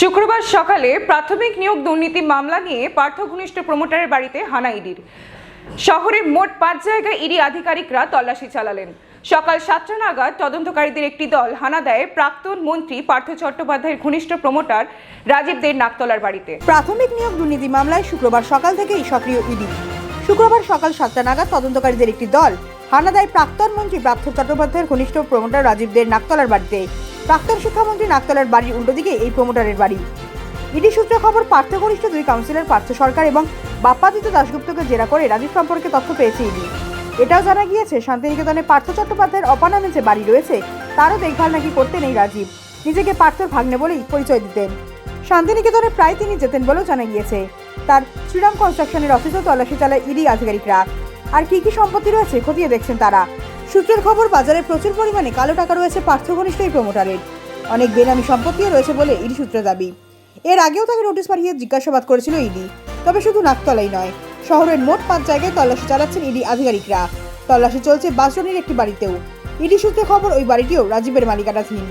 শুক্রবার সকালে প্রাথমিক নিয়োগ দুর্নীতি মামলা নিয়ে পার্থ ঘনিষ্ঠ প্রমোটারের বাড়িতে হানা ইডির। শহরের মোট পাঁচ জায়গায় ইডি আধিকারিকরা তল্লাশি চালালেন। সকাল সাতটা নাগাদ তদন্তকারীদের একটি দল হানা দেয় প্রাক্তন মন্ত্রী পার্থ চট্টোপাধ্যায়ের ঘনিষ্ঠ প্রমোটার রাজীব দের নাকতলার বাড়িতে। প্রাথমিক নিয়োগ দুর্নীতি মামলায় শুক্রবার সকাল থেকেই সক্রিয় ইডি। শুক্রবার সকাল সাতটা নাগাদ তদন্তকারীদের একটি দল হানা দেয় প্রাক্তন মন্ত্রী পার্থ চট্টোপাধ্যায়ের ঘনিষ্ঠ প্রমোটার রাজীবদের নাকতলার বাড়িতে। প্রাক্তন শিক্ষামন্ত্রী নাকতলার বাড়ির উল্টো দিকে এই প্রমোটারের বাড়ি। ইডি সূত্রে খবর পার্থ ঘনিষ্ঠ দুই কাউন্সিলর, পার্থ সরকার এবং বাপ্পাদিত্য দাশগুপ্তকে জেরা করে রাজীব সম্পর্কে তথ্য পেয়েছে ইডি। এটাও জানা গিয়েছে, শান্তিনিকেতনে পার্থ চট্টোপাধ্যায়ের অপানামে যে বাড়ি রয়েছে, তারও দেখভাল নাকি করতেন এই রাজীব। নিজেকে পার্থর ভাগ্নে বলেই পরিচয় দিতেন। শান্তিনিকেতনে প্রায় তিনি যেতেন বলেও জানা গিয়েছে। তার শ্রীরাম কনস্ট্রাকশনের অফিসেও তল্লাশি চালায় ইডি আধিকারিকরা। আর কি কি সম্পত্তি রয়েছে খতিয়ে দেখছেন তারা। সূত্রের খবর, বাজারে প্রচুর পরিমাণে কালো টাকা রয়েছে পার্থ ঘনিষ্ঠ এই প্রমোটারের অনেক বেনামি সম্পত্তিও রয়েছে বলে ইডি সূত্রে দাবি। এর আগেও তাকে নোটিশ পাঠিয়ে জিজ্ঞাসাবাদ করেছিল ইডি। তবে শুধু নাকতলাই নয়, শহরের মোট পাঁচ জায়গায় তল্লাশি চালাচ্ছেন ইডি আধিকারিকরা। তল্লাশি চলছে বাসরণীর একটি বাড়িতেও। ইডি সূত্রে খবর, ওই বাড়িটিও রাজীবের মালিকানাধীন।